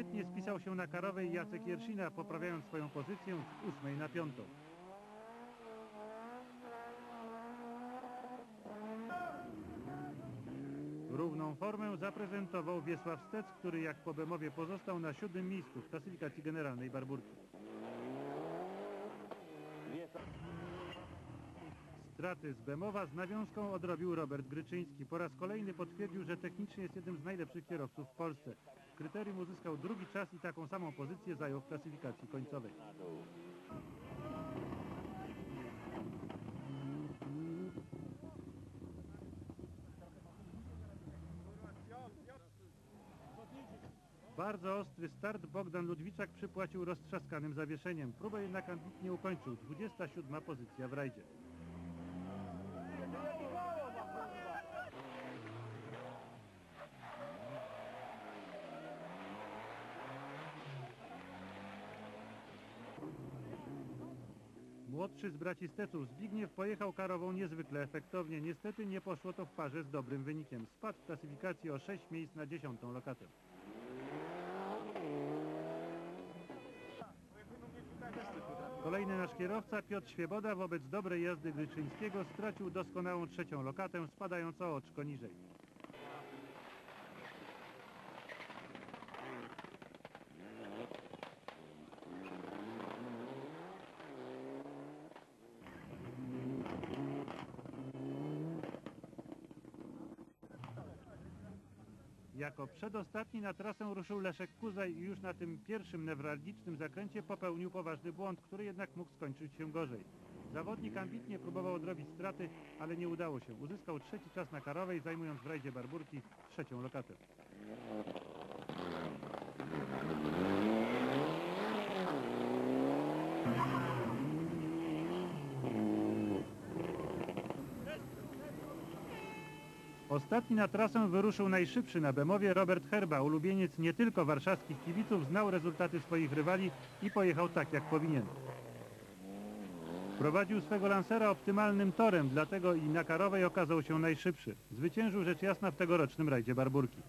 Świetnie spisał się na karowej Jacek Jerszina, poprawiając swoją pozycję z ósmej na piątą. Równą formę zaprezentował Wiesław Stec, który jak po Bemowie pozostał na siódmym miejscu w klasyfikacji generalnej Barburki. Straty z Bemowa z nawiązką odrobił Robert Gryczyński. Po raz kolejny potwierdził, że technicznie jest jednym z najlepszych kierowców w Polsce. Kryterium uzyskał drugi czas i taką samą pozycję zajął w klasyfikacji końcowej. Bardzo ostry start Bogdan Ludwiczak przypłacił roztrzaskanym zawieszeniem. Próbę jednak ambitnie ukończył. 27 pozycja w rajdzie. Młodszy z braci Steców Zbigniew pojechał karową niezwykle efektownie. Niestety nie poszło to w parze z dobrym wynikiem. Spadł w klasyfikacji o 6 miejsc na 10 lokatę. Kolejny nasz kierowca Piotr Świeboda wobec dobrej jazdy Gryczyńskiego stracił doskonałą trzecią lokatę, spadając o oczko niżej. Jako przedostatni na trasę ruszył Leszek Kuzaj i już na tym pierwszym newralgicznym zakręcie popełnił poważny błąd, który jednak mógł skończyć się gorzej. Zawodnik ambitnie próbował odrobić straty, ale nie udało się. Uzyskał trzeci czas na karowej, zajmując w rajdzie Barburki trzecią lokatę. Ostatni na trasę wyruszył najszybszy na Bemowie Robert Herba, ulubieniec nie tylko warszawskich kibiców, znał rezultaty swoich rywali i pojechał tak jak powinien. Prowadził swego lansera optymalnym torem, dlatego i na Karowej okazał się najszybszy. Zwyciężył rzecz jasna w tegorocznym rajdzie Barburki.